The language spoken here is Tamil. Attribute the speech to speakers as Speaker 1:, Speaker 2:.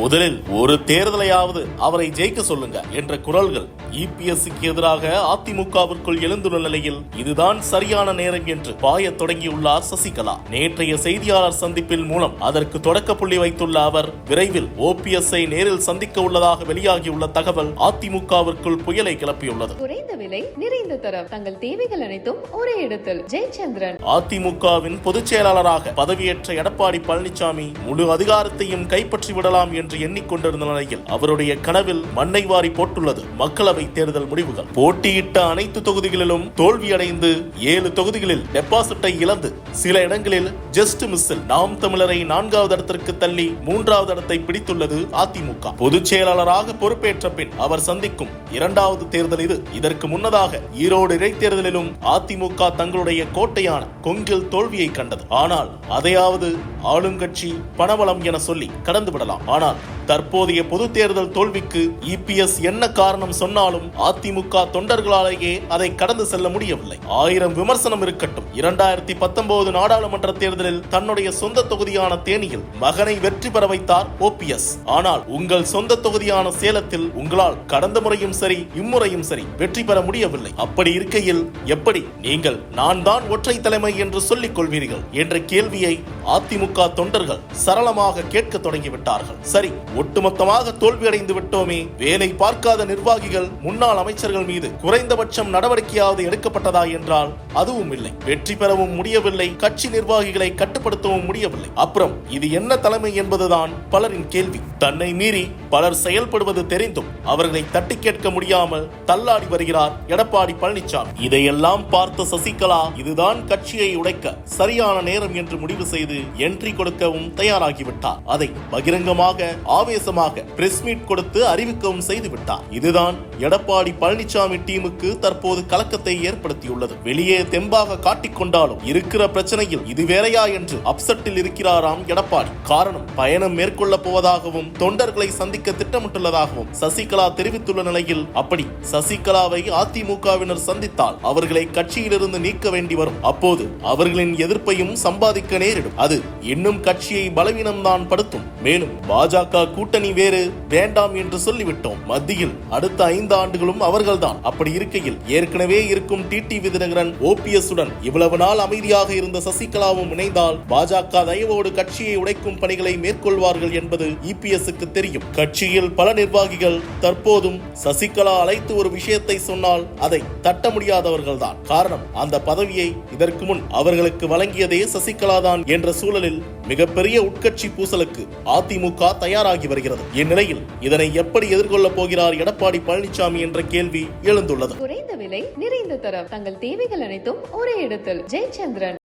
Speaker 1: முதலில் ஒரு தேர்தலையாவது அவரை ஜெயிக்க சொல்லுங்க என்ற குரல்கள் இபிஎஸ்க்கு எதிராக அதிமுகவிற்குள் எழுந்துள்ள நிலையில் இதுதான் சரியான நேரம் என்று பாயத் தொடங்கியுள்ளார் சசிகலா. நேற்றைய செய்தியாளர் சந்திப்பில் மூலம் அதற்கு தொடக்க புள்ளி வைத்துள்ள அவர் விரைவில் ஓபிஎஸ்ஐ நேரில் சந்திக்க உள்ளதாக வெளியாகியுள்ள தகவல் அதிமுகவிற்குள் புயலை கிளப்பியுள்ளது.
Speaker 2: குறைந்த விலை நிறைந்த தரம். தங்கள் தேவைகள் அனைத்தும் ஒரே இடத்தில். ஜெயச்சந்திரன்.
Speaker 1: அதிமுகவின் பொதுச் செயலாளராக பதவியேற்ற எடப்பாடி பழனிசாமி முழு அதிகாரத்தையும் கைப்பற்றி விடலாம் என்று என்று எண்ணிக்கொண்டிருந்த நிலையில் அவருடைய கனவில் மண்ணை வாரி போட்டுள்ளது மக்களவை தேர்தல் முடிவுகள். போட்டியிட்ட அனைத்து தொகுதிகளிலும் தோல்வியடைந்து ஏழு தொகுதிகளில் டெபாசிட்டை இழந்து சில இடங்களில் ஜஸ்ட் மிஸ்ஸில் நாம் தமிழரை நான்காவது இடத்திற்கு தள்ளி மூன்றாவது இடத்தை பிடித்துள்ளது அதிமுக. பொதுச் செயலாளராக பொறுப்பேற்ற பின் அவர் சந்திக்கும் இரண்டாவது தேர்தல் இது. இதற்கு முன்னதாக ஈரோடு இடைத்தேர்தலிலும் அதிமுக தங்களுடைய கோட்டையான கொங்கில் தோல்வியை கண்டது. ஆனால் அதையாவது ஆளுங்கட்சி பணபலம் என சொல்லி கடந்து விடலாம் ஆனால் Oh. தற்போதைய பொது தேர்தல் தோல்விக்கு இபிஎஸ் என்ன காரணம் சொன்னாலும் அதிமுக தொண்டர்களாலேயே அதை கடந்து செல்ல முடியவில்லை. ஆயிரம் விமர்சனம் இருக்கட்டும். இரண்டாயிரத்தி பத்தொன்பது நாடாளுமன்ற தேர்தலில் தன்னுடைய சொந்த தொகுதியான தேனியில் மகனை வெற்றி பெற வைத்தார் ஓபிஎஸ் ஆனால் உங்கள் சொந்த தொகுதியான சேலத்தில் உங்களால் கடந்த முறையும் சரி இம்முறையும் சரி வெற்றி பெற முடியவில்லை. அப்படி இருக்கையில் எப்படி நீங்கள் நான் தான் ஒற்றை தலைமை என்று சொல்லிக் கொள்வீர்கள்? என்ற கேள்வியை அதிமுக தொண்டர்கள் சரளமாக கேட்க தொடங்கிவிட்டார்கள். சரி ஒட்டுமொத்தமாக தோல்வியடைந்து விட்டோமே. வேலை பார்க்காத நிர்வாகிகள் முன்னாள் அமைச்சர்கள் மீது குறைந்தபட்சம் நடவடிக்கையாவது எடுக்கப்பட்டதா என்றால் அதுவும் இல்லை. வெற்றி பெறவும் முடியவில்லை. கட்சி நிர்வாகிகளை கட்டுப்படுத்தவும் முடியவில்லை. அப்புறம் இது என்ன தலைமை என்பதுதான் பலரின் கேள்வி. தன்னை மீறி பலர் செயல்படுவது தெரிந்தும் அவர்களை தட்டி கேட்க முடியாமல் தள்ளாடி வருகிறார் எடப்பாடி பழனிசாமி இதையெல்லாம் பார்த்த சசிகலா இதுதான் கட்சியை உடைக்க சரியான நேரம் என்று முடிவு செய்து என்ட்ரி கொடுக்கவும் தயாராகிவிட்டார். அதை பகிரங்கமாக ஆவேசமாக பிரஸ் மீட் கொடுத்து அறிவிக்கவும் செய்துவிட்டார். இதுதான் எடப்பாடி பழனிசாமி டீமுக்கு தற்போது கலக்கத்தை ஏற்படுத்தியுள்ளது. வெளியே தெம்பாக காட்டிக்கொண்டாலும் இருக்கிற பிரச்சனையில் இதுவேறையா என்று அப்செட்டில் இருக்கிறாராம் எடப்பாடி. காரணம் பயணம் மேற்கொள்ள போவதாகவும் தொண்டர்களை சந்திக்க திட்டமிட்டுள்ளதாகவும் சசிகலா தெரிவித்துள்ள நிலையில் அப்படி சசிகலாவை அதிமுகவினர் சந்தித்தால் அவர்களை கட்சியிலிருந்து நீக்க வேண்டி வரும். அப்போது அவர்களின் எதிர்ப்பையும் சம்பாதிக்க நேரிடும். அது இன்னும் கட்சியை பலவீனம்தான் படுத்தும். மேலும் பாஜக கூட்டணி வேறு வேண்டாம் என்று சொல்லிவிட்டோம். மத்தியில் அடுத்த ஐந்து ஆண்டுகளும் அவர்கள்தான். அப்படி இருக்கையில் ஏற்கனவே இருக்கும் டிடி விதிநகரன் ஓபிஎஸ் உடன் இவ்வளவு நாள் அமைதியாக இருந்த சசிகலாவும் இணைந்தால் பாஜக தயவோடு கட்சியை உடைக்கும் பணிகளை மேற்கொள்வார்கள் என்பது இபிஎஸ்க்கு தெரியும். கட்சியில் பல நிர்வாகிகள் தற்போதும் சசிகலா அழைத்து ஒரு விஷயத்தை சொன்னால் அதை தட்ட முடியாதவர்கள் தான் காரணம் அந்த பதவியை இதற்கு முன் அவர்களுக்கு வழங்கியதே சசிகலா தான் என்ற சூழலில் மிகப்பெரிய உட்கட்சி பூசலுக்கு அதிமுக தயாராகி வருகிறது. இந்நிலையில் இதனை எப்படி எதிர்கொள்ள போகிறார் எடப்பாடி பழனிசாமி என்ற கேள்வி எழுந்துள்ளது.
Speaker 2: குறைந்த விலை நிறைந்த தரம் தங்கள் தேவைகள் அனைத்தும் ஒரே இடத்தில். ஜெயச்சந்திரன்.